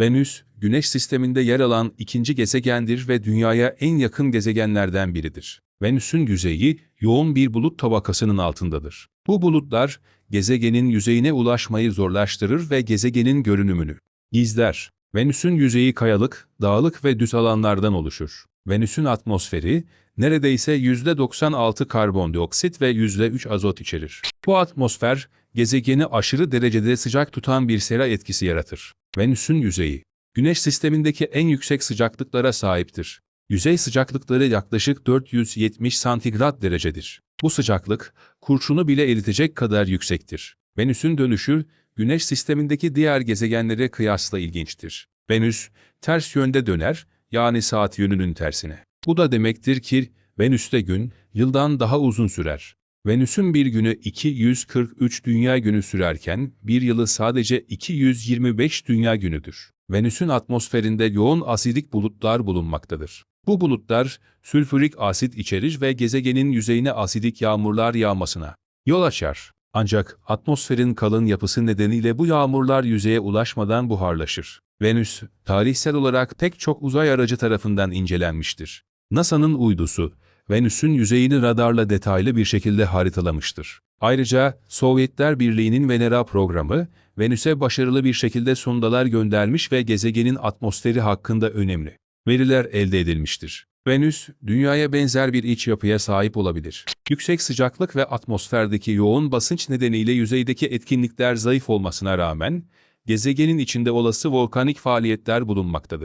Venüs, Güneş sisteminde yer alan ikinci gezegendir ve Dünya'ya en yakın gezegenlerden biridir. Venüs'ün yüzeyi yoğun bir bulut tabakasının altındadır. Bu bulutlar gezegenin yüzeyine ulaşmayı zorlaştırır ve gezegenin görünümünü gizler. Venüs'ün yüzeyi kayalık, dağlık ve düz alanlardan oluşur. Venüs'ün atmosferi neredeyse %96 karbondioksit ve %3 azot içerir. Bu atmosfer gezegeni aşırı derecede sıcak tutan bir sera etkisi yaratır. Venüs'ün yüzeyi Güneş sistemindeki en yüksek sıcaklıklara sahiptir. Yüzey sıcaklıkları yaklaşık 470 santigrat derecedir. Bu sıcaklık, kurşunu bile eritecek kadar yüksektir. Venüs'ün dönüşü, Güneş sistemindeki diğer gezegenlere kıyasla ilginçtir. Venüs, ters yönde döner, yani saat yönünün tersine. Bu da demektir ki, Venüs'te gün, yıldan daha uzun sürer. Venüs'ün bir günü 243 dünya günü sürerken, bir yılı sadece 225 dünya günüdür. Venüs'ün atmosferinde yoğun asidik bulutlar bulunmaktadır. Bu bulutlar, sülfürik asit içerir ve gezegenin yüzeyine asidik yağmurlar yağmasına yol açar. Ancak atmosferin kalın yapısı nedeniyle bu yağmurlar yüzeye ulaşmadan buharlaşır. Venüs, tarihsel olarak pek çok uzay aracı tarafından incelenmiştir. NASA'nın uydusu, Venüs'ün yüzeyini radarla detaylı bir şekilde haritalamıştır. Ayrıca Sovyetler Birliği'nin Venera programı, Venüs'e başarılı bir şekilde sondalar göndermiş ve gezegenin atmosferi hakkında önemli veriler elde edilmiştir. Venüs, Dünya'ya benzer bir iç yapıya sahip olabilir. Yüksek sıcaklık ve atmosferdeki yoğun basınç nedeniyle yüzeydeki etkinlikler zayıf olmasına rağmen, gezegenin içinde olası volkanik faaliyetler bulunmaktadır.